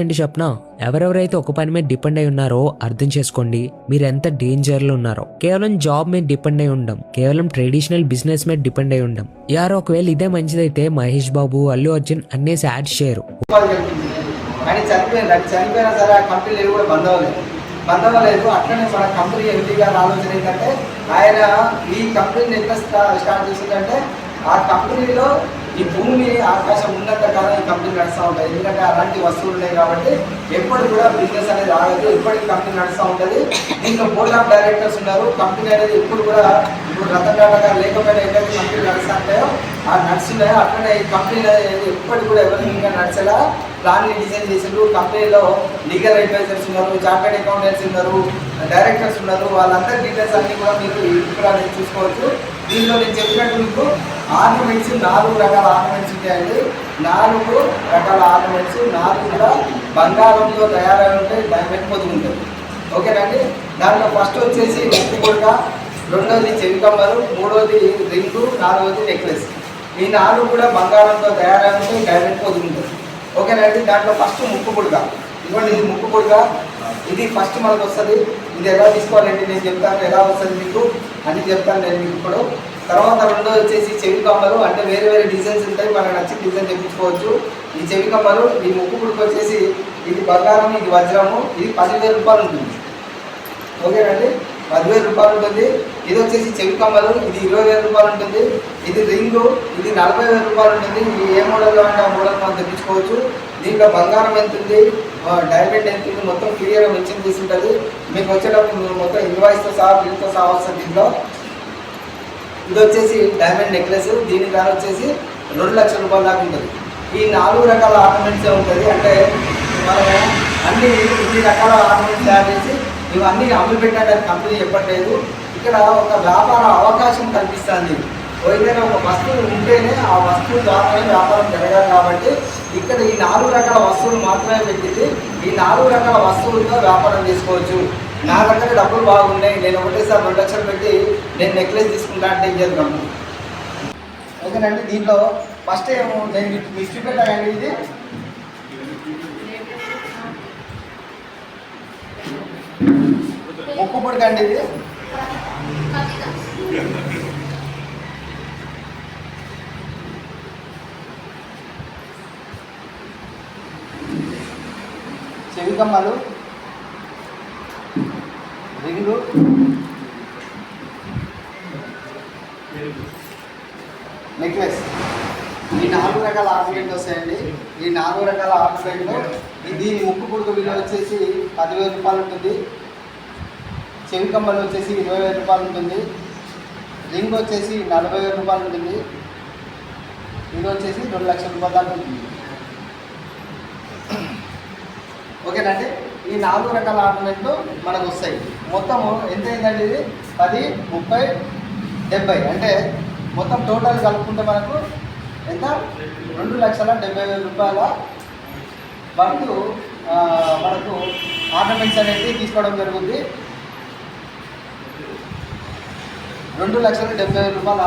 ఏంటి చెప్పిన ఎవరెవరైతే ఒక పని మీద డిపెండ్ అయి ఉన్నారో అర్థం చేసుకోండి మీరు ఎంత డేంజర్లో ఉన్నారో. కేవలం జాబ్ మీద డిపెండ్ అయి ఉండం కేవలం ట్రెడిషనల్ బిజినెస్ మీద డిపెండ్ అయి ఉండం. యార్ ఒకవేళ ఇదే మంచిదైతే మహేష్ బాబు అల్లు అర్జున్ అన్నేసి యాడ్స్ చేయరు ఉపాధి కల్పించింది కానీ చనిపోయింది చనిపోయినా సరే ఆ కంపెనీలు కూడా బంద్ అవ్వలేదు. బంద్ అవ్వలేదు. అట్లనే మన కంపెనీ ఎంపీ గారి ఆలోచన ఏంటంటే ఆయన ఈ కంపెనీని ఎంత స్టార్ట్ చేసిందంటే ఆ కంపెనీలో ఈ భూమి ఆకాశం ఉన్నంత కాలం ఈ కంపెనీ నడుస్తూ ఉంటుంది. ఎందుకంటే అలాంటి వస్తువులు ఉన్నాయి కాబట్టి ఎప్పుడు కూడా బిజినెస్ అనేది ఆగదు ఎప్పటికీ కంపెనీ నడుస్తూ ఉంటుంది. దీంట్లో బోర్డ్ ఆఫ్ డైరెక్టర్స్ ఉన్నారు. కంపెనీ అనేది ఎప్పుడు కూడా ఇప్పుడు రతన్ టాటా గారు లేకపోయినా ఏదైతే కంపెనీ నడుస్తూ ఉంటాయో ఆ నడుస్తున్నాయో అట్లనే ఈ కంపెనీ అనేది ఎప్పటికి కూడా ఎవరికి ఇంకా నడిచేలా. ప్లాన్ని డిజైన్ చేసిండ్రు. కంపెనీలో లీగల్ అడ్వైజర్స్ ఉన్నారు చార్టెడ్ అకౌంటెంట్స్ ఉన్నారు డైరెక్టర్స్ ఉన్నారు. వాళ్ళందరి డీటెయిల్స్ అన్ని కూడా మీకు ఇక్కడ అనేది చూసుకోవచ్చు. దీంట్లో నేను చెప్పినట్టు మీకు ఆర్నమెంట్స్ నాలుగు రకాల ఆర్నమెంట్స్ ఉంటాయండి. నాలుగు రకాల ఆర్నమెంట్స్ నాలుగు కూడా బంగారంతో తయారై ఉంటాయి డైమండ్ పొదుగు ఉంటుంది ఓకేనండి? దాంట్లో ఫస్ట్ వచ్చేసి నెత్తి కూడా రెండోది చెవి కమ్మలు మూడోది రింగు నాలుగోది నెక్లెస్. ఈ నాలుగు కూడా బంగారంతో తయారై ఉంటాయి డైమండ్ పొదుగు ఉంటుంది ఓకేనండి? దాంట్లో ఫస్ట్ ముక్కు పుడక ఇవ్వండి ఇది ముక్కు పుడక ఇది ఫస్ట్ మనకు వస్తుంది. ఇది ఎలా తీసుకోవాలంటే నేను చెప్తాను ఎలా వస్తుంది మీకు? అని చెప్తాను నేను మీకు ఇప్పుడు. తర్వాత రెండో వచ్చేసి చెవి కమ్మలు. అంటే వేరే వేరే డిజైన్స్ ఉంటాయి మనకు నచ్చిన డిజైన్ తెప్పించుకోవచ్చు. ఈ చెవి కమ్మలు ఈ ముక్కు పుడక వచ్చేసి ఇది బంగారం ఇది వజ్రము ఇది పదివేల రూపాయలు ఉంటుంది. ఓకేనండి పదివేల రూపాయలు ఉంటుంది. ఇది వచ్చేసి చెవి కమ్మలు ఇది ఇరవై వేల రూపాయలు ఉంటుంది. ఇది రింగు ఇది నలభై వేల రూపాయలు ఉంటుంది. ఇది ఏ మోడల్ అంటే ఆ మోడల్ మనం తెప్పించుకోవచ్చు. దీంట్లో బంగారం ఎంత ఉంది? డైమండ్ ఎంత ఉంది? మొత్తం క్లియర్గా మెన్షన్ చేసి ఉంటుంది మీకు వచ్చేటప్పుడు మొత్తం ఇన్వాయిస్తో సహా బిల్తో సహా వస్తుంది దీంట్లో. ఇది వచ్చేసి డైమండ్ నెక్లెస్ దీని ధర వచ్చేసి రెండు లక్షల రూపాయల దాకా ఉంటుంది. ఈ నాలుగు రకాల ఆర్నమెంట్స్ ఉంటుంది? అంటే మనం అన్ని ఇన్ని రకాల ఆర్నమెంట్స్ తయారు చేసి ఇవన్నీ అమలు పెట్టడానికి కంపెనీ చెప్పట్లేదు ఇక్కడ ఒక వ్యాపార అవకాశం కల్పిస్తుంది. ఏదైనా ఒక వస్తువు ఉంటేనే ఆ వస్తువు ద్వారానే వ్యాపారం జరగాలి కాబట్టి ఇక్కడ ఈ నాలుగు రకాల వస్తువులు మాత్రమే పెట్టింది. ఈ నాలుగు రకాల వస్తువులతో వ్యాపారం చేసుకోవచ్చు. నా దగ్గర డబ్బులు బాగున్నాయి. నేను ఒకటేసారి రెండు లక్షలు పెట్టి నేను నెక్లెస్ తీసుకుంటా అంటే ఏం చేద్దాం? ఓకేనండి దీంట్లో ఫస్ట్ ఏమో నేను మీకు మీకు ఇది? ముక్కు పొడికండి ఇది చెవి కమ్మలు రింగు నెక్లెస్. ఈ నాలుగు రకాల ఆర్నమెంట్ వస్తాయండి. ఈ నాలుగు రకాల ఆర్నమెంట్లో దీని ముక్కు పుడుకు విలువ వచ్చేసి పదివేల రూపాయలు ఉంటుంది. చెవి కమ్మలు వచ్చేసి ఇరవై వేల రూపాయలు ఉంటుంది. రింగ్ వచ్చేసి నలభై వేల రూపాయలు ఉంటుంది. ఇది వచ్చేసి రెండు లక్షల రూపాయలు దాకా ఉంటుంది. ఓకేనండి ఈ నాలుగు రకాల ఆర్నమెంట్లు మనకు వస్తాయి. మొత్తం ఎంత అయిందండి ఇది? పది ముప్పై డెబ్బై. అంటే మొత్తం టోటల్ కలుపుకుంటే మనకు ఎంత? రెండు లక్షల డెబ్బై వేల రూపాయల వరకు మనకు ఆర్నమెంట్స్ అనేది తీసుకోవడం జరుగుతుంది రెండు లక్షల డెబ్బై వేల రూపాయల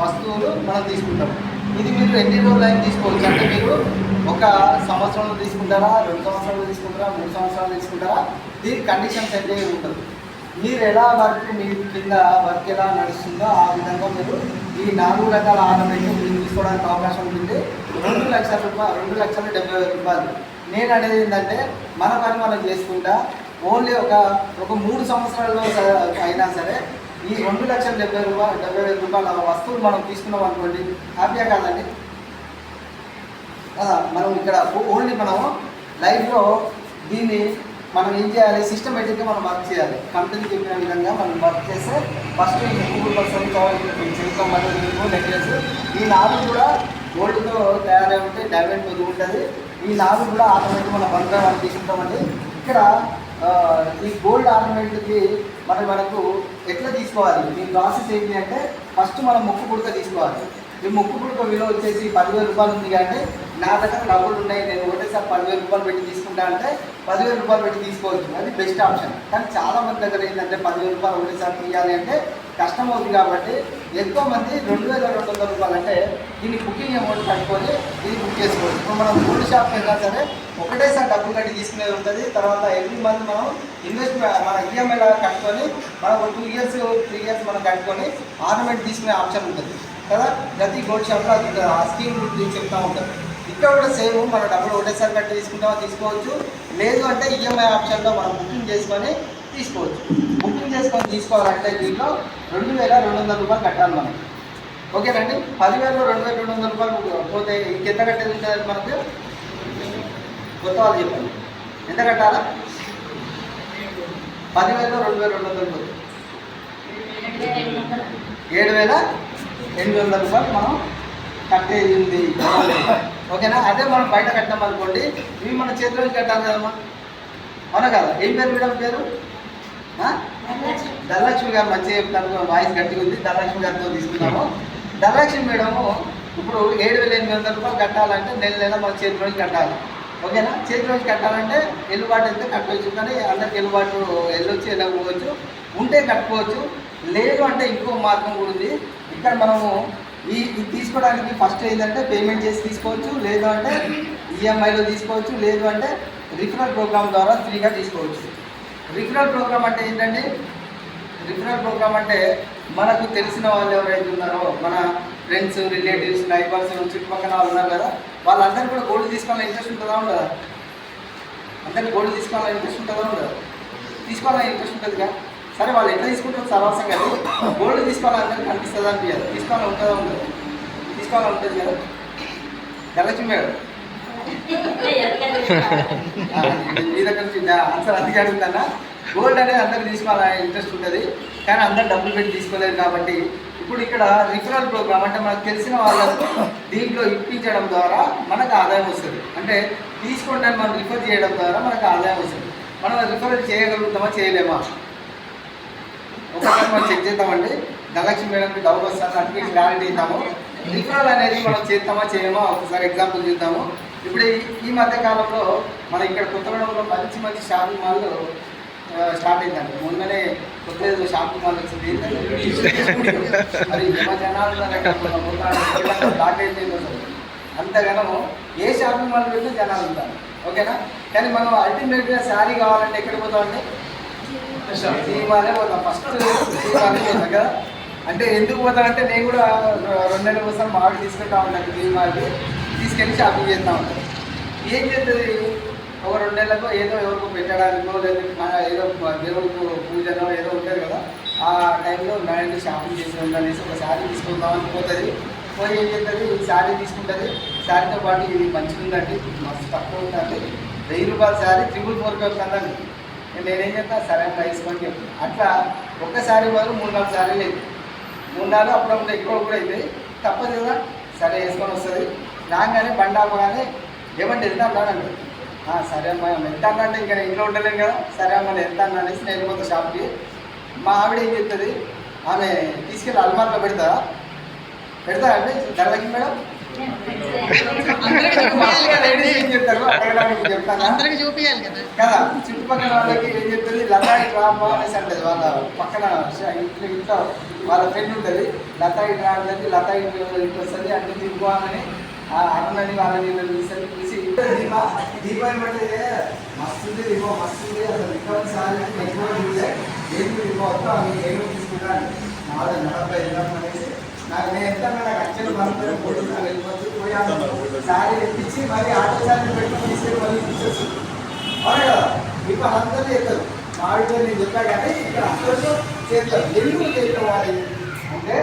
వస్తువులు మనం తీసుకుంటాం ఇది మీరు ఎన్ని రోజులు అయినా తీసుకోవచ్చు? అంటే మీరు ఒక సంవత్సరంలో తీసుకుంటారా రెండు సంవత్సరాలు తీసుకుంటారా మూడు సంవత్సరాలు తీసుకుంటారా? దీని కండిషన్స్ అయితే ఉంటుంది మీరు ఎలా వర్క్ మీ కింద వర్క్ ఎలా నడుస్తుందో ఆ విధంగా మీరు ఈ నాలుగు రకాల ఆర్నమెంట్ మీరు తీసుకోవడానికి అవకాశం ఉంటుంది. రెండు లక్షల రూపాయలు రెండు లక్షల డెబ్బై వేల రూపాయలు. నేను అనేది ఏంటంటే మన పని మనం చేసుకుంటా ఓన్లీ ఒక ఒక మూడు సంవత్సరాల్లో అయినా సరే ఈ రెండు లక్షల డెబ్బై రూపాయలు డెబ్బై వేల రూపాయల వస్తువులు మనం తీసుకున్నాం అనుకోండి హ్యాపీగా కాదండి. మనం ఇక్కడ ఓన్లీ మనము లైఫ్లో దీన్ని మనం ఏం చేయాలి? సిస్టమేటిక్గా మనం వర్క్ చేయాలి. కంపెనీ చెప్పిన విధంగా మనం వర్క్ చేస్తే ఫస్ట్ ఈ గూగుల్ పర్సన్ చేస్తాం నెక్లెస్ ఈ నాలుగు కూడా గోల్డ్తో తయారై ఉంటే డైమండ్ ఉంటుంది. ఈ నాలుగు కూడా ఆటోమేటిక్ మనం బంగారం తీసుకుంటామండి. ఇక్కడ ఈ గోల్డ్ ఆర్నమెంట్కి మరి మనకు ఎట్లా తీసుకోవాలి? ఈ ప్రాసెస్ ఏంటి అంటే ఫస్ట్ మనం ముక్కు పుడక తీసుకోవాలి. ఈ ముక్కు పుడక విలువ వచ్చేసి పదివేల రూపాయలు ఉంది అంటే నా దగ్గర డబ్బులు ఉన్నాయి నేను ఒకటేసారి పదివేల రూపాయలు పెట్టి తీసుకుంటా అంటే పదివేల రూపాయలు పెట్టి తీసుకోవచ్చు. అది బెస్ట్ ఆప్షన్ కానీ చాలా మంది దగ్గర ఏంటంటే పదివేల రూపాయలు ఒకటేసారి తీయాలి అంటే కష్టం అవుతుంది కాబట్టి ఎక్కువ మంది రెండు వేల రెండు వందల రూపాయలు అంటే దీన్ని బుకింగ్ అమౌంట్ కట్టుకొని ఇది బుక్ చేసుకోవచ్చు. ఇప్పుడు మనం గోల్డ్ షాప్కి వెళ్ళినా సరే ఒకటేసారి డబ్బులు కట్టి తీసుకునేది ఉంటుంది. తర్వాత ఎవ్రీ మంత్ మనం ఇన్వెస్ట్ మన ఈఎంఐ కట్టుకొని మనం ఒక టూ ఇయర్స్ త్రీ ఇయర్స్ మనం కట్టుకొని ఆర్నమెంట్ తీసుకునే ఆప్షన్ ఉంటుంది. కదా? ప్రతి గోల్డ్ షాప్లో అది ఉంటుంది. ఆ స్కీమ్ గురించి చెప్తా ఉంటుంది ఇక్కడ కూడా సేమ్ మన డబ్బులు ఒకటేసారి కట్టి తీసుకుంటామో తీసుకోవచ్చు. లేదు అంటే ఈఎంఐ ఆప్షన్లో మనం బుకింగ్ చేసుకొని తీసుకోవచ్చు. బుకింగ్ చేసుకొని తీసుకోవాలంటే దీంట్లో రెండు వేల రెండు వందల రూపాయలు కట్టాలి మనం. ఓకేనండి? పదివేలలో రెండు వేల రెండు వందల రూపాయలు పోతే ఇంకెంత కట్టేది ఉంటుంది మనకు? కొత్త వాళ్ళు చెప్పండి ఎంత కట్టాలా? పదివేలు రెండు వేల రెండు వందలు రూపాయలు ఏడు వేల ఎనిమిది వందల రూపాయలు మనం కట్టేది ఉంది ఓకేనా? అదే మనం బయట కట్టాం అనుకోండి ఇవి మన చేతిలో కట్టాలి కదమ్మా. అవునా కదా? ఏం పేరు మేడం పేరు? ధనలక్ష్మి గారు మంచిగా చెప్తాను వాయిస్ గట్టిగా ఉంది. ధనలక్ష్మి గారితో తీసుకున్నాము ధనలక్ష్మి మేడము ఇప్పుడు ఏడు వేల ఎనిమిది వందల రూపాయలు కట్టాలంటే నెల నెల మన చేతిలోకి కట్టాలి. ఓకేనా? చేతిలోకి కట్టాలంటే ఎల్లుబాటు అయితే కట్టవచ్చు కానీ అందరికి ఎల్లుబాటు వెళ్ళొచ్చు వెళ్ళకపోవచ్చు ఉంటే కట్టుకోవచ్చు లేదు అంటే ఇంకో మార్గం కూడా ఉంది. ఇక్కడ మనము ఈ ఇది తీసుకోవడానికి ఫస్ట్ ఏంటంటే పేమెంట్ చేసి తీసుకోవచ్చు లేదు అంటే ఈఎంఐలో తీసుకోవచ్చు లేదు అంటే రిఫరల్ ప్రోగ్రామ్ ద్వారా ఫ్రీగా తీసుకోవచ్చు. రిఫరల్ ప్రోగ్రామ్ అంటే ఏంటంటే రిఫరల్ ప్రోగ్రామ్ అంటే మనకు తెలిసిన వాళ్ళు ఎవరైతే ఉన్నారో మన ఫ్రెండ్స్ రిలేటివ్స్ నైబర్స్ చుట్టుపక్కల వాళ్ళు ఉన్నారు కదా వాళ్ళందరూ కూడా గోల్డ్ తీసుకోవాలని ఇంట్రెస్ట్ ఉంటుందా ఉండదా? అందరికి గోల్డ్ తీసుకోవాలని ఇంట్రెస్ట్ ఉంటుందా ఉండదా? తీసుకోవాలని ఇంట్రెస్ట్ ఉంటుందిగా. సరే వాళ్ళు ఎట్లా తీసుకుంటారు సర్వసం కానీ గోల్డ్ తీసుకోవాలని అందరికి కనిపిస్తుందా అనిపించదు? తీసుకోవాలని ఉంటుందా ఉండదు? తీసుకోవాలని ఉంటుంది కదా. గెలచి మేడం మీ దగ్గర నుంచి ఆన్సర్ అందుకే అడుగుతానా గోల్డ్ అనేది అందరికి తీసుకోవాలని ఇంట్రెస్ట్ ఉంటుంది కానీ అందరు డబ్బులు పెట్టి తీసుకోలేరు కాబట్టి ఇప్పుడు ఇక్కడ రిఫరల్ ప్రోగ్రామ్ అంటే మనకు తెలిసిన వాళ్ళకు దీంట్లో ఇప్పించడం ద్వారా మనకు ఆదాయం వస్తుంది. అంటే తీసుకోండి మనం రిఫర్ చేయడం ద్వారా మనకు ఆదాయం వస్తుంది. మనం రిఫరల్ చేయగలుగుతామా చేయలేమా? ఒకసారి మనం చెక్ చేద్దామండి. ధనలక్ష్మి మేడంకి డౌట్ వస్తుంది అందుకే క్లారిటీ ఇద్దాము. రిఫరల్ అనేది మనం చేస్తామా చేయమా? ఒకసారి ఎగ్జాంపుల్ చూద్దాము. ఇప్పుడు ఈ- మధ్య కాలంలో మన ఇక్కడ కొత్తగూడెంలో మంచి మంచి షాపింగ్ మాల్ స్టార్ట్ అయిందండి. మొన్ననే కొత్త షాపింగ్ మాల్ వచ్చింది. ఏంటంటే మరి జనాలు ఉన్నారు అయిపోయింది అంతగానో ఏ షాపింగ్ మాల్ వెళ్ళినా జనాలు ఉంటారు. ఓకేనా? కానీ మనం అల్టిమేట్గా శారీ కావాలంటే ఎక్కడికి పోతామండి సినిమాలే పోతాం. ఫస్ట్ సినిమాలే పోతాం కదా. అంటే ఎందుకు పోతాం అంటే నేను కూడా రెండు నెలల కోసం మామిడి తీసుకుంటా ఉంటాను సినిమాకి. తీసుకెళ్ళి షాపింగ్ చేస్తూ ఉంటాను. ఏం చేస్తుంది ఒక రెండు ఏదో ఎవరికో పెట్టడానికో లేదా ఏదో దేవుడికి పూజనో ఏదో ఉంటుంది కదా ఆ టైంలో నైట్ షాపింగ్ చేసి ఉండాలనేసి ఒక శారీ తీసుకుందామని పోతుంది. పోయి ఏం చేస్తుంది? ఈ శారీ తీసుకుంటుంది. శారీతో పాటు ఇది మంచిగా ఉందండి మస్తు తక్కువ ఉందండి. వెయ్యి రూపాయల శారీ త్రిబుల్ ఫోర్కి వస్తుందండి. నేనేం చెప్తాను సరే అట్లా వేసుకొని చెప్తాను అట్లా ఒక్క శారీ వరకు మూడు నాలుగు శారీలు. లేదు మూడు నాలుగు అప్పుడప్పుడు ఎక్కువ కూడా అవుతాయి తప్పదు కదా. సరే వేసుకొని వస్తుంది. రాగానే బండి ఆపగానే ఏమంటే వెళ్తాం అన్నానండి సరే అమ్మా ఎంత అన్నంటే ఇంకా ఇంట్లో ఉండలేను కదా. సరే అమ్మ ఎంత అన్నా అనేసి నేను పోతా షాప్కి. మా ఆవిడ ఏం చెప్తుంది? ఆమె తీసుకెళ్ళి అల్మార్లో పెడతా. పెడతా అండి? ధరలకి మేడం? కదా. చుట్టుపక్కల వాళ్ళకి ఏం చెప్తుంది? లతాయి డ్రామా అనేసి అంటది వాళ్ళ పక్కన ఇంట్లో ఇంట్లో వాళ్ళ ఫ్రెండ్ ఉంటుంది. లతాయి డ్రా అంటే లతాయి ఇంటికి వస్తుంది అంటే దిగువాలని ఆ అరుణని వాళ్ళని వీళ్ళని చూసి పిలిచి దీపా దీపావళి అంటే మస్తుంది దీపం మస్తుంది అసలు రికవరీ సారి ఎక్కువ చూసే ఏంటి దీపం వస్తా అవి ఏమి తీసుకుంటాను. నాలుగు నలభై ఇద్దాం అనేసి నాకు నేను ఎంత నాకు అచ్చలు పంపుతాను పోటీ వెళ్ళిపోతుంది పోయాను. సారీ తెప్పించి మరి ఆటో సారీ పెట్టుకుని తీసుకెళ్ళి మళ్ళీ తీసేసి అవును కదా? మీకు అందరూ చేస్తారు. మామిడితో నేను చెప్పా కానీ ఇక్కడ అందరూ చేస్తారు. ఎందుకు చేసుకోవాలి అంటే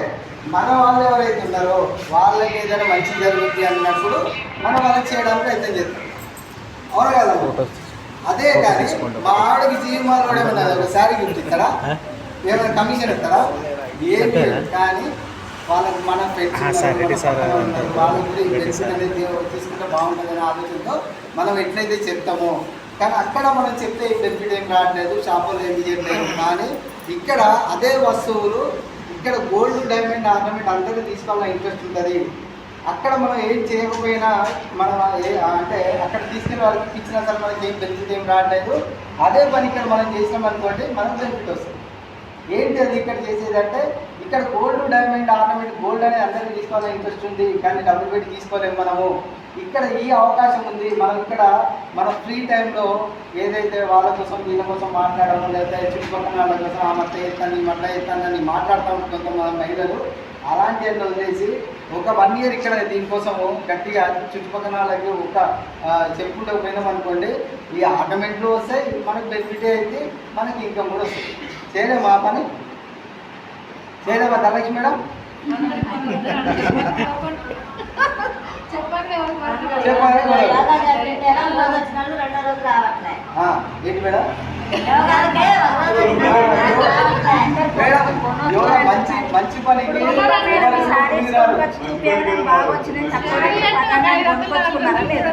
మన వాళ్ళు ఎవరైతే ఉన్నారో వాళ్ళకి ఏదైనా మంచి జరుగుతుంది అన్నప్పుడు మనం వాళ్ళకి చేయడానికి ప్రయత్నం చేస్తాం అవును కదా? అదే కానీ మా ఆవిడకి జీవమాలు కూడా ఏమన్నా ఒకసారి గిఫ్ట్ ఇస్తారా? ఏమైనా కమిషన్ ఇస్తారా? ఏం లేదు. కానీ వాళ్ళకి మన ఉన్నారు. వాళ్ళకి బెనిఫిట్ అనేది తీసుకుంటే బాగుంటుందనే ఆలోచనతో మనం ఎట్లయితే చెప్తామో. కానీ అక్కడ మనం చెప్తే ఈ బెనిఫిట్ ఏం రావట్లేదు షాపులో ఏం చేయట్లేదు. కానీ ఇక్కడ అదే వస్తువులు ఇక్కడ గోల్డ్ డైమండ్ ఆర్నమెంట్ అందరికీ తీసుకోవాలని ఇంట్రెస్ట్ ఉంటుంది. అక్కడ మనం ఏం చేయకపోయినా మనం ఏ అంటే అక్కడ తీసుకెళ్ళి వాళ్ళకి ఇచ్చినా సరే మనకి ఏం బెనిఫిట్ ఏం రావట్లేదు. అదే పని ఇక్కడ మనం చేసినాం అనుకోండి మనకు బెనిఫిట్ వస్తుంది. ఏంటి అది ఇక్కడ చేసేది అంటే ఇక్కడ గోల్డ్ డైమండ్ ఆర్నమెంట్ గోల్డ్ అనేది అందరికీ తీసుకోవాలని ఇంట్రెస్ట్ ఉంది. కానీ డబ్బులు పెట్టి తీసుకోలేము మనము. ఇక్కడ ఈ అవకాశం ఉంది. మనం ఇక్కడ మన ఫ్రీ టైంలో ఏదైతే వాళ్ళ కోసం వీళ్ళ కోసం మాట్లాడడం లేదా చుట్టుపక్కల వాళ్ళ కోసం ఆ మట్ట ఎత్తాను ఈ మట్ల ఎత్తానని మాట్లాడుతూ ఉంటారు కొంతమంది మహిళలు. అలాంటి వాళ్ళు వదిలేసి ఒక వన్ ఇయర్ ఇక్కడ దీనికోసము గట్టిగా చుట్టుపక్కల వాళ్ళకి ఒక ఆ, చెప్పుకుంటూ పోయినాం అనుకోండి ఈ ఆటోమేటిక్లు వస్తాయి మనకు బెనిఫిట్ అయితే మనకి ఇన్కమ్ కూడా వస్తుంది. చేయలేము ఆ పని. చేయలేమా ధనలక్ష్మి మేడం? చెప్పాలి ఆ, ఏంటి మేడం? మంచి మంచి పనికి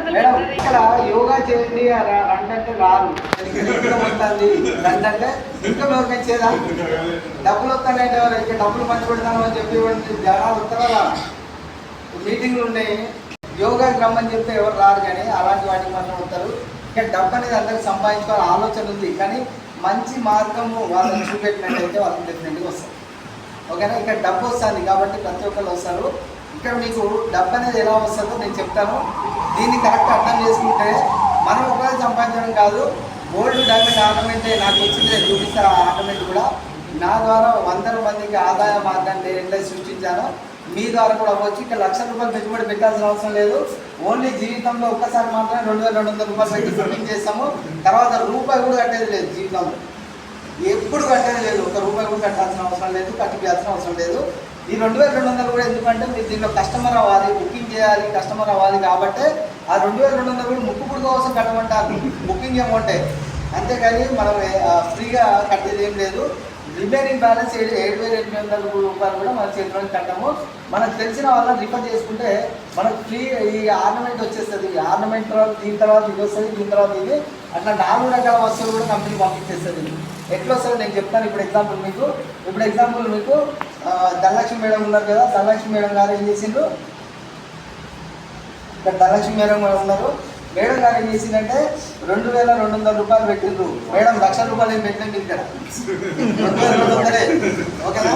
మేడం ఇక్కడ యోగా చేయండి రండంటే రాదు ఇన్కమ్ వస్తుంది రండంటే ఇంకా ఎవరికి ఇచ్చేదా డబ్బులు వస్తానంటే ఎవరు డబ్బులు పంచి పెడతాను అని చెప్పి జనాలు వస్తారా మీటింగ్లు ఉన్నాయి యోగాకి రమ్మని చెప్తే ఎవరు రారు కానీ అలాంటి వాటికి మాత్రం వస్తారు ఇక డబ్బు అనేది అందరికి సంపాదించుకోవాలని ఆలోచన ఉంది. కానీ మంచి మార్గము వాళ్ళని చూపెట్టినట్టయితే వాళ్ళకి డెఫినెట్గా వస్తారు. ఓకేనా? ఇక్కడ డబ్బు వస్తుంది కాబట్టి ప్రతి ఒక్కరు వస్తారు. ఇక్కడ మీకు డబ్బు అనేది ఎలా వస్తుందో నేను చెప్తాను. దీన్ని కరెక్ట్ అర్థం చేసుకుంటే మనం ఒకవేళ సంపాదించడం కాదు గోల్డ్ డైమండ్ ఆర్నమెంట్ నాకు వచ్చింది చూపిస్తారు ఆ ఆర్నమెంట్ కూడా? నా ద్వారా వందల మందికి ఆదాయ మార్గాన్ని నేను ఎట్లా సృష్టించానో. మీ ద్వారా కూడా అవ్వచ్చు. ఇక్కడ లక్ష రూపాయలు పెట్టుబడి పెట్టాల్సిన అవసరం లేదు. ఓన్లీ జీవితంలో ఒక్కసారి మాత్రమే రెండు వేల రెండు వందల రూపాయలు పెట్టి బుకింగ్ చేస్తాము. తర్వాత రూపాయి కూడా కట్టేది లేదు జీవితంలో. ఎప్పుడు కట్టేది లేదు. ఒక రూపాయి కూడా కట్టాల్సిన అవసరం లేదు కట్టిపోయాల్సిన అవసరం లేదు. ఈ రెండు వేల రెండు వందలు కూడా ఎందుకంటే మీరు దీంట్లో కస్టమర్ అవ్వాలి బుకింగ్ చేయాలి కస్టమర్ అవ్వాలి కాబట్టి ఆ రెండు వేల రెండు వందలు కూడా ముక్కు పుడుక కోసం కట్టమంటారు. బుకింగ్ అమౌంటే అంతేకాని మనం ఫ్రీగా కట్టేది ఏం లేదు. రిమైనింగ్ బ్యాలెన్స్ ఏడు ఏడు వేల ఎనిమిది వందల రూపాయలు కూడా మన చేతిలో కట్టము. మనకు తెలిసిన వాళ్ళని రిఫర్ చేసుకుంటే మనకు ఫ్రీ ఈ ఆర్నమెంట్ వచ్చేస్తుంది. ఈ ఆర్నమెంట్ తర్వాత దీని తర్వాత ఇది వస్తుంది దీని తర్వాత ఇది. అట్లా నాలుగు రకాల వస్తువులు కూడా కంపెనీ పంపించేస్తుంది. ఎట్లా వస్తుంది నేను చెప్తాను. ఇప్పుడు ఎగ్జాంపుల్ మీకు ఇప్పుడు ఎగ్జాంపుల్ మీకు ధనలక్ష్మి మేడం ఉన్నారు కదా ధనలక్ష్మి మేడం గారు ఏం చేసిండ్రు? ఇక్కడ ధనలక్ష్మి మేడం గారు ఉన్నారు. మేడం గారు ఏం చేసిందంటే రెండు వేల రెండు వందల రూపాయలు పెట్టిండ్రు. మేడం లక్ష రూపాయలు ఏం పెట్టండి ఇక్కడ? రెండు వేల రెండు వందలే. ఓకేనా?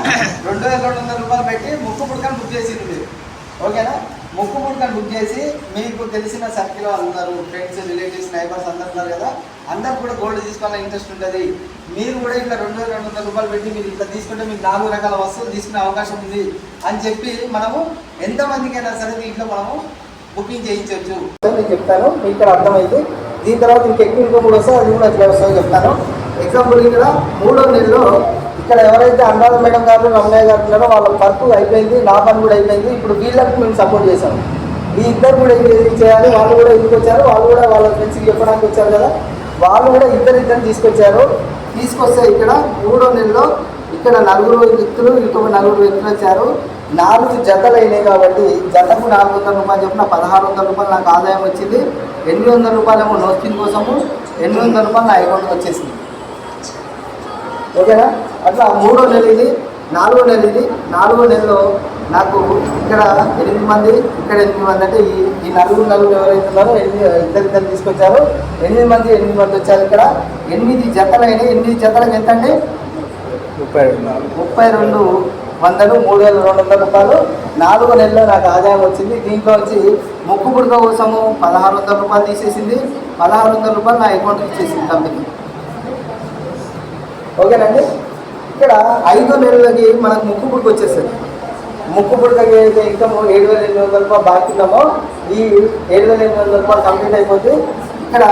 రెండు వేల రెండు వందల రూపాయలు పెట్టి ముక్కు పుడకని బుక్ చేసింది మీరు. ఓకేనా? ముక్కు పుడకని బుక్ చేసి మీకు తెలిసిన సర్కిల్ వాళ్ళు ఉన్నారు ఫ్రెండ్స్ రిలేటివ్స్ నైబర్స్ అందరు ఉన్నారు కదా అందరు కూడా గోల్డ్ తీసుకోవాలని ఇంట్రెస్ట్ ఉంటుంది. మీరు కూడా ఇట్లా రెండు వేల రెండు వందల రూపాయలు పెట్టి మీరు ఇట్లా తీసుకుంటే మీకు నాలుగు రకాల వస్తువులు తీసుకునే అవకాశం ఉంది అని చెప్పి మనము ఎంతమందికైనా సరే దీంట్లో మనము బుకింగ్ చేయించవచ్చు నేను చెప్తాను మీకు ఇక్కడ అర్థమైంది. దీని తర్వాత ఇంకా ఎక్కువ ఇన్కమ్ కూడా వస్తే అది కూడా ఎట్లా వస్తుందో చెప్తాను. ఎగ్జాంపుల్ ఇక్కడ మూడో నెలలో ఇక్కడ ఎవరైతే అనురాధ మేడం గారు రమణయ్య గారు ఉన్నారో వాళ్ళ వర్క్ అయిపోయింది నా పని కూడా అయిపోయింది. ఇప్పుడు వీళ్ళకి మేము సపోర్ట్ చేశాం. మీ ఇద్దరు కూడా ఏం చేయాలి? వాళ్ళు కూడా ఎందుకు వచ్చారు? వాళ్ళు కూడా వాళ్ళ ఫ్రెండ్స్కి చెప్పడానికి వచ్చారు కదా. వాళ్ళు కూడా ఇద్దరు తీసుకొచ్చారు. తీసుకొస్తే ఇక్కడ మూడో నెలలో ఇక్కడ నలుగురు వ్యక్తులు ఇంకొక నలుగురు వ్యక్తులు వచ్చారు. నాలుగు జతలు అయినాయి కాబట్టి జతకు నాలుగు వందల రూపాయలు చెప్పిన పదహారు వందల రూపాయలు నాకు ఆదాయం వచ్చింది ఎనిమిది వందల రూపాయలేమో నోస్పిన్ కోసము ఎనిమిది వందల రూపాయలు నా అకౌంట్కి వచ్చేసింది. ఓకేనా? అట్లా మూడో నెల ఇది నాలుగో నెల ఇది నాలుగో నెలలో నాకు ఇక్కడ ఎనిమిది మంది ఇక్కడ ఎనిమిది మంది అంటే ఈ ఈ నలుగురు నలుగురు ఎవరైతే ఉన్నారో ఎనిమిది ఇద్దరు ఇద్దరు తీసుకొచ్చారు. ఎనిమిది మంది ఎనిమిది మంది వచ్చారు ఇక్కడ. ఎనిమిది జతలైన ఎనిమిది జతలకు ఎంత అండి? ముప్పై ముప్పై రెండు. వందలు మూడు వేల రెండు వందల రూపాయలు. నాలుగు నెలల్లో నాకు ఆదాయం వచ్చింది. దీంట్లో వచ్చి ముక్కు పుడక కోసము పదహారు వందల రూపాయలు తీసేసింది. పదహారు వందల రూపాయలు నా అకౌంట్కి ఇచ్చేసింది కంపెనీ. ఓకేనండి? ఇక్కడ ఐదు నెలలకి మనకు ముక్కు పుడక వచ్చేస్తుంది. ముక్కు పుడకకి అయితే ఇన్కమ్ ఏడు వేల ఎనిమిది వందల రూపాయలు బాగుతున్నామో ఈ ఏడు వేల ఎనిమిది వందల రూపాయలు కంప్లీట్ అయిపోతే ఇక్కడ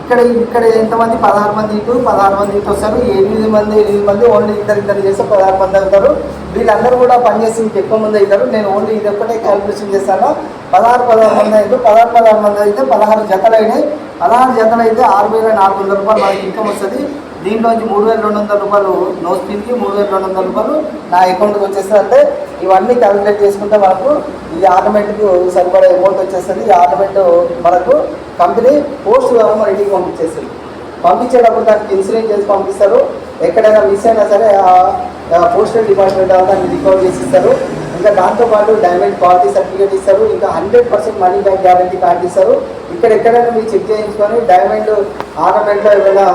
ఇక్కడ ఇక్కడ ఎంతమంది? పదహారు మంది ఇటు పదహారు మంది ఇటు వస్తారు. ఎనిమిది మంది ఎనిమిది మంది ఓన్లీ ఇద్దరు ఇద్దరు చేస్తే పదహారు మంది అవుతారు. వీళ్ళందరూ కూడా పనిచేసి ఇంక ఎక్కువ మంది అవుతారు. నేను ఓన్లీ ఇది ఒక్కటే క్యాల్కులేషన్ చేస్తాను. పదహారు పదహారు మంది అయితే పదహారు పదహారు మంది అయితే పదహారు జతలు అయినాయి. పదహారు జతలు అయితే ఆరు వేల నాలుగు వందల రూపాయలు మనకి ఇన్కమ్ వస్తుంది. దీంట్లోంచి మూడు వేల రెండు వందల రూపాయలు నో స్పిన్కి మూడు వేల రెండు వందల రూపాయలు నా అకౌంట్కి వచ్చేస్తుంది అంటే ఇవన్నీ క్యాలిక్యులేట్ చేసుకుంటే మనకు ఈ ఆర్నమెంట్కు సరిపడే అమౌంట్ వచ్చేస్తుంది. ఈ ఆర్నమెంట్ మనకు కంపెనీ పోస్ట్ ద్వారా మన ఇంటికి పంపించేస్తుంది పంపించేటప్పుడు దానికి ఇన్సూరెన్స్ చేసి పంపిస్తారు ఎక్కడైనా మిస్ అయినా సరే ఆ పోస్టల్ డిపార్ట్మెంట్ వాళ్ళు దాన్ని రికవర్ చేసి ఇస్తారు ఇంకా దాంతోపాటు డైమండ్ క్వాలిటీ సర్టిఫికేట్ ఇస్తారు. ఇంకా hundred percent money back guarantee card ఇస్తారు. ఇక్కడ ఎక్కడైనా మీరు చెక్ చేయించుకొని డైమండ్ ఆర్నమెంట్లో ఏమైనా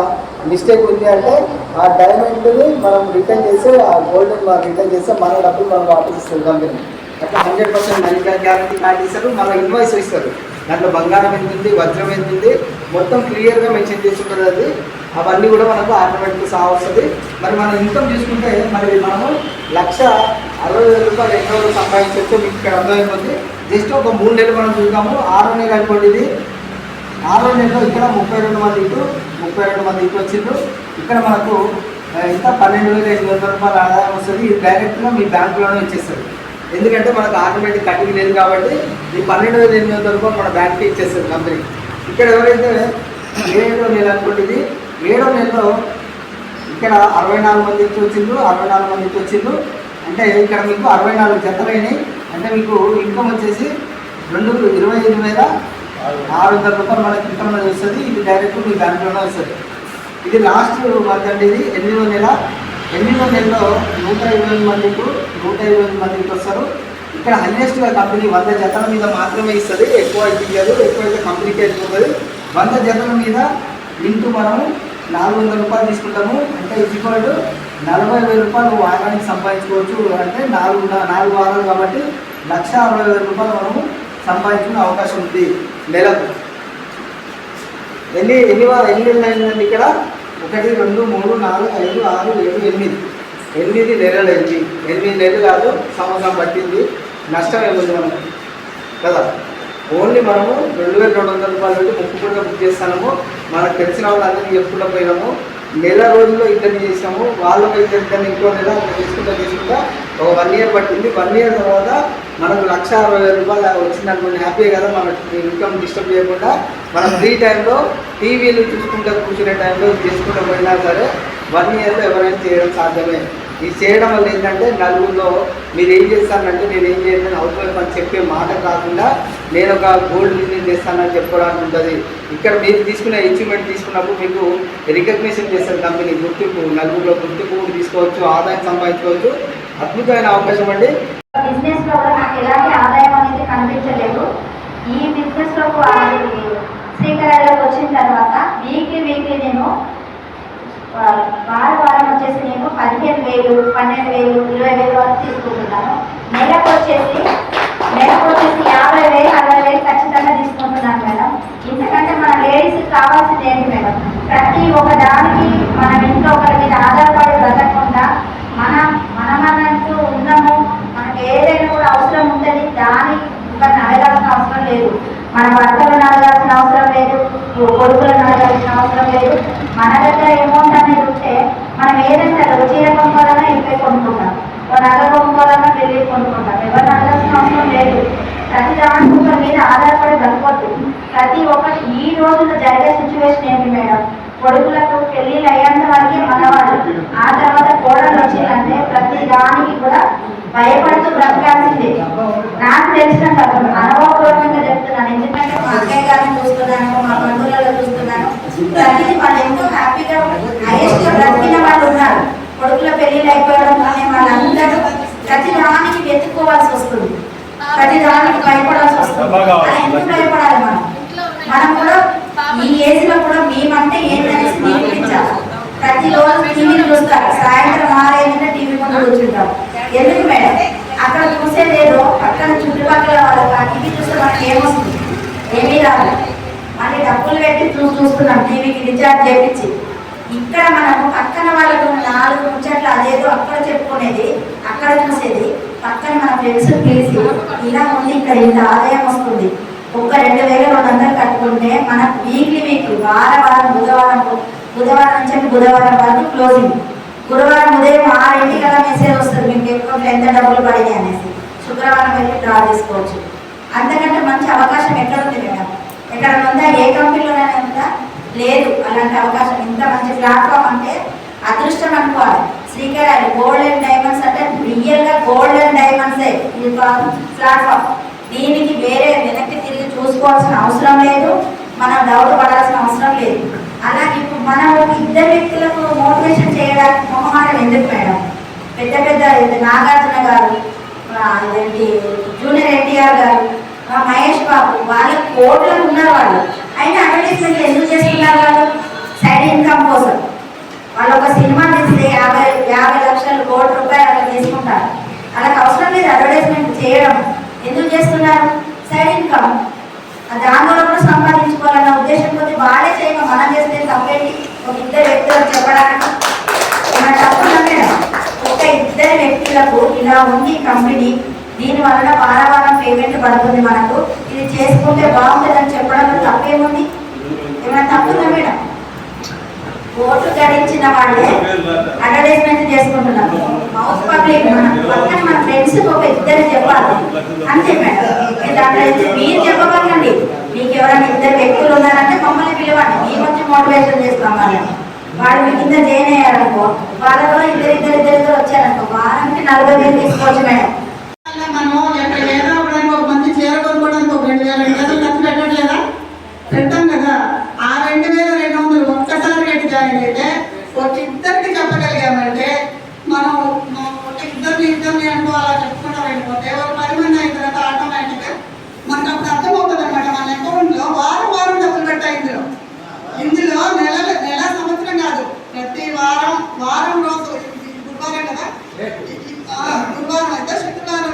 మిస్టేక్ ఉంది అంటే ఆ డైమండ్ని మనం రిటర్న్ చేసి ఆ గోల్డ్ మనం రిటర్న్ చేస్తే మన డబ్బులు మనం వాపస్ ఇస్తుంది కంపెనీ. అట్లా hundred percent money back guarantee card ఇస్తారు మళ్ళీ ఇన్వాయిస్ ఇస్తారు. దాంట్లో బంగారం ఎంత ఉంది వజ్రం ఎంత ఉంది మొత్తం క్లియర్గా మెన్షన్ చేసి ఉంటుంది అది. అవన్నీ కూడా మనకు ఆటోమేటిక్ సహా వస్తుంది. మరి మనం ఇన్కమ్ చూసుకుంటే మరి మనము లక్ష అరవై వేల రూపాయలు ఎన్ని రోజులు సంపాదించవచ్చు మీకు ఇక్కడ అర్థమైపోతుంది జస్ట్ ఒక మూడు నెలలు మనం చూద్దాము. ఆరో నెల అనుకోండి ఇది. ఆరో నెలలో ఇక్కడ ముప్పై రెండు మంది ఇటు ముప్పై రెండు మంది ఇటు వచ్చిండ్రు. ఇక్కడ మనకు ఇంత పన్నెండు వేల ఐదు వందల రూపాయల ఆదాయం వస్తుంది. ఇది డైరెక్ట్గా మీ బ్యాంకులోనే వచ్చేస్తుంది. ఎందుకంటే మనకు ఆటోమేటిక్ కటింగ్ లేదు కాబట్టి ఈ పన్నెండు వేల ఎనిమిది వందల రూపాయలు మన బ్యాంక్కి ఇచ్చేస్తుంది కంపెనీ ఇక్కడ ఎవరైతే ఏడో నెల అనుకోండి ఇది ఏడో నెలలో ఇక్కడ అరవై నాలుగు మంది ఇచ్చి వచ్చిండ్రు అరవై నాలుగు మంది ఇచ్చి వచ్చిండ్రు. అంటే ఇక్కడ మీకు అరవై నాలుగు జతలైనవి అంటే మీకు ఇన్కమ్ వచ్చేసి రెండు ఇరవై ఐదు వేల ఆరు వందల రూపాయలు మనకి ఇన్కమ్ అనేది వస్తుంది. ఇది డైరెక్ట్ మీ బ్యాంక్లోనే వస్తుంది. ఇది లాస్ట్ మంత్ అండి ఇది ఎనిమిదో నెల ఎనిమిదో నెలలో నూట ఇరవై ఎనిమిది మందికి నూట ఇరవై ఎనిమిది మందికి వస్తారు ఇక్కడ హైయెస్ట్గా కంపెనీ వంద జతల మీద మాత్రమే ఇస్తుంది. ఎక్కువ అయితే ఇవ్వదు ఎక్కువ అయితే కంపెనీకి వెళ్ళిపోతుంది వంద జతల మీద ఇంటూ మనము నాలుగు వందల రూపాయలు తీసుకుంటాము. అంటే ఇచ్చిపోయినట్టు నలభై వేల రూపాయలు వారానికి సంపాదించుకోవచ్చు. అంటే నాలుగు నాలుగు వారాలు కాబట్టి లక్ష అరవై వేల రూపాయలు మనము సంపాదించుకునే అవకాశం ఉంది నెలకు. ఎన్ని ఎన్ని వారాలు ఎన్ని నెలలు అయిందండి ఇక్కడ? ఒకటి రెండు మూడు నాలుగు ఐదు ఆరు ఏడు ఎనిమిది. ఎనిమిది నెలలు అయింది. ఎనిమిది నెలలు కాదు సంవత్సరం పట్టింది. నష్టం ఏముంది మనకు? కదా? ఓన్లీ మనము రెండు వేల రెండు వందల రూపాయలు పెట్టి ముక్కు కూడా బుక్ చేస్తాము మనకు తెలిసిన వాళ్ళందరికీ చెప్పుకుంటూ పోయినాము. నెల రోజుల్లో ఇద్దరిని చేసాము వాళ్ళకి ఇద్దరిని ఇంకో నెల తీసుకుంటా తీసుకుంటా ఒక వన్ ఇయర్ పట్టింది. వన్ ఇయర్ తర్వాత మనకు లక్ష అరవై వేల రూపాయలు వచ్చింది అనుకోండి హ్యాపీ కదా మన ఇన్కమ్ డిస్టర్బ్ చేయకుండా. మనం ఫ్రీ టైంలో టీవీలు చూసుకుంటూ కూర్చునే టైంలో చేసుకుంటూ పోయినా సరే వన్ ఇయర్లో ఎవరైనా చేయడం సాధ్యమే. ఇది చేయడం వల్ల ఏంటంటే నలుగురిలో మీరు ఏం చేస్తానంటే నేను ఏం చేయను అవుట్ వైఫ్ అని చెప్పే మాట కాకుండా నేను ఒక గోల్డ్ బిజినెస్ చేస్తానని చెప్పుకోవడానికి ఉంటుంది. ఇక్కడ మీరు తీసుకునే అచీవ్మెంట్ తీసుకున్నప్పుడు మీకు రికగ్నిషన్ చేస్తారు కంపెనీ గుర్తింపు నలుగురిలో గుర్తింపు తీసుకోవచ్చు ఆదాయం సంపాదించుకోవచ్చు. అద్భుతమైన అవకాశం అండి. బిజినెస్లో నాకు ఎలాంటి ఆదాయం అనేది కనిపించలేదు. ఈ బిజినెస్లో శ్రీకరాలకు వచ్చిన తర్వాత వీక్లీ వీక్లీ నేను వారం వారం వచ్చేసి నేను పదిహేను వేలు పన్నెండు వేలు ఇరవై వేలు వరకు తీసుకుంటున్నాను. నెలకు వచ్చేసి నెలకు వచ్చేసి యాభై వేలు అరవై వేలు ఖచ్చితంగా తీసుకుంటున్నాను మేడం. ఎందుకంటే మన లేడీస్కి కావాల్సింది ఏంటి మేడం? ప్రతి ఒక్క దానికి మనం ఇంట్లో ఒకరి మీద ఆధారపడి బ్రతకకుండా మన సమాధానంతో ఉన్నాము. మనకి ఏదైనా కూడా అవసరం ఉంటుంది దాని ఒకరిని అడగాల్సిన అవసరం లేదు. మన భర్తలను అడగాల్సిన అవసరం లేదు కొడుకులను అడగాల్సిన అవసరం లేదు. మన దగ్గర అమౌంట్ అనేది ఉంటే మనం ఏదైనా చీర కొనుక్కోవాలన్నా ఇంట్లో కొనుక్కుంటాం. ఒక నగ కొనుక్కోవాలన్నా పెళ్ళి కొనుక్కుంటాం. ఎవరిని అడగాల్సిన అవసరం లేదు. ప్రతి దాని మీద ఆధారపడి బ్రతకొద్దు ప్రతి ఒక్కటి ఈ రోజుల్లో జరిగే సిచ్యువేషన్ ఏంటి మేడం? కొడుకులకు పెళ్ళిళ్ళు అయ్యేంత వరకే మనవాళ్ళు ఆ తర్వాత కోడలు వచ్చిందంటే ప్రతి దానికి కూడా భయపడుతూ బ్రతకాల్సిందే. నాకు తెలిసినంత అనుభవపూర్వకంగా చెప్తున్నాను. ఎందుకంటే మా అక్కయ్య గారిని చూస్తున్నాను మా బంధువులలో చూస్తున్నాను. ప్రతిదీ వాళ్ళు ఎంతో హ్యాపీగా హైయెస్ట్గా బ్రతికిన వాళ్ళు ఉన్నారు. కొడుకుల పెళ్ళిళ్ళు అయిపోవడం కానీ వాళ్ళందరూ ప్రతి దానికి వెతుక్కోవాల్సి వస్తుంది. ప్రతి దానికి భయపడాల్సి వస్తుంది. అలా ఎందుకు భయపడాలి మనం? మనం కూడా ఈ ఏజ్లో కూడా ప్రతి రోజు టీవీని చూస్తారు. సాయంత్రం ఆరైందంటే టీవీ ముందు కూర్చుంటాం. ఎందుకు మేడం? అక్కడ చూసేదేదో పక్కన చుట్టుపక్కల వాళ్ళకి ఆ టీవీ చూస్తే మనకి ఏమొస్తుంది? ఏమీ రాదు. మళ్ళీ డబ్బులు పెట్టి చూసి చూస్తున్నాం టీవీకి రీఛార్జ్ చేపించి. ఇక్కడ మనము పక్కన వాళ్ళకు నాలుగు ముచ్చట్లు అదేదో అక్కడ చెప్పుకునేది అక్కడ చూసేది పక్కన మన ఫ్రెండ్స్ పిలిచి ఇలా ఉంది ఇక్కడ ఇంత ఆదాయం వస్తుంది. ఒక్క రెండు వేల రెండు వందలు కట్టుకుంటే మనకు వీక్లీ వీక్ వారం వారం బుధవారం బుధవారం నుంచి అంటే బుధవారం వరకు క్లోజింగ్ గురువారం ఉదయం ఆరింటికి అలా మెసేజ్ వస్తుంది మీకు అకౌంట్లో ఎంత డబ్బులు పడినాయి? అనేసి. శుక్రవారం వెళ్ళి డ్రా చేసుకోవచ్చు. అంతకంటే మంచి అవకాశం ఎక్కడ ఉంది మేడం? ఎక్కడ ఉందా? ఏ కంపెనీలోనైనా ఉందా? లేదు. అలాంటి అవకాశం ఇంత మంచి ప్లాట్ఫామ్ అంటే అదృష్టం అనుకోవాలి. శ్రీకరాలు గోల్డ్ అండ్ డైమండ్స్ అంటే రియల్గా గోల్డ్ అండ్ డైమండ్సే ఇది ప్లాట్ఫామ్ దీనికి వేరే వెనక్కి తిరిగి చూసుకోవాల్సిన అవసరం లేదు. మనం డౌట్ పడాల్సిన అవసరం లేదు. అలాగే మనం ఒక ఇద్దరు వ్యక్తులకు మోటివేషన్ చేయడానికి మొహమాటం ఎందుకు మేడం? పెద్ద పెద్ద నాగార్జున గారు ఇదేంటి జూనియర్ ఎన్టీఆర్ గారు మా మహేష్ బాబు వాళ్ళ కోట్లకు ఉన్నారు వాళ్ళు అయినా అడ్వర్టైజ్మెంట్లు ఎందుకు చేస్తున్నారు వాళ్ళు? సైడ్ ఇన్కమ్ కోసం. వాళ్ళు ఒక సినిమా తీస్తే యాభై యాభై లక్షలు కోటి రూపాయలు అలా తీసుకుంటారు. వాళ్ళకి అవసరం లేదు అడ్వర్టైజ్మెంట్ చేయడం. ఎందుకు చేస్తున్నారు? సైడ్ ఇన్కమ్ దానివల్ల బాగానే వాళ్ళే మనం చేస్తే తప్పేంటి? ఒక ఇద్దరు వ్యక్తులకు చెప్పడానికి. మన తప్పుందా మేడం ఒక ఇద్దరు వ్యక్తులకు ఇలా ఉంది కంపెనీ దీని వలన వారవారం పేమెంట్ పడుతుంది మనకు. ఇది చేసుకుంటే బాగుంటుందని చెప్పడంలో తప్పేముంది? ఏమైనా తప్పుందా మేడం? ఓట్లు గడించిన వాళ్ళే అడ్వర్టైజ్మెంట్ చేసుకుంటున్నారు. మౌత్ పబ్లిక్ మన పక్కన మన ఫ్రెండ్స్ ఒక ఇద్దరు చెప్పాలి. అంతే మేడం. మీరు చెప్పగలండి మీకు ఎవరైనా ఇద్దరు వ్యక్తులు ఉన్నారంటే మమ్మల్ని పిలవండి మేము వచ్చి మోటివేషన్ చేస్తాం వాళ్ళని. వాళ్ళు మీ కింద జాయిన్ అయ్యారనుకో వాళ్ళలో ఇద్దరు ఇద్దరు ఇద్దరు ఇద్దరు వచ్చారనుకో వారానికి నలభై వేలు తీసుకోవచ్చు మేడం. ఎక్కడ ఏదో ఒకడానికి ఒక మంది చీర కొనుక్కోవడానికి ఒక రెండు వేల రెండు వేలు ఖర్చు పెట్టట్లేదా? పెట్టాం కదా. ఆ రెండు వేల రెండు వందలు ఒక్కసారి పెట్టి జాయిన్ అయితే ఒక ఇద్దరికి చెప్పగలిగామంటే మనం మనం ఒక ఇద్దరిని ఇద్దరిని అంటూ అలా చెప్పుకుంటూ వెళ్ళిపోతే ఒక పది మంది అయిన తర్వాత ఆటోమేటిక్గా మనకు అప్పుడు అర్థమవుతుంది అనమాట మన అకౌంట్లో వారం వారం డబ్బులు పెట్టాయి ఇందులో. ఇందులో నెల నెల సంవత్సరం కాదు ప్రతి వారం వారం రోజు గురువారం కదా? గురువారం అయితే శుక్రవారం.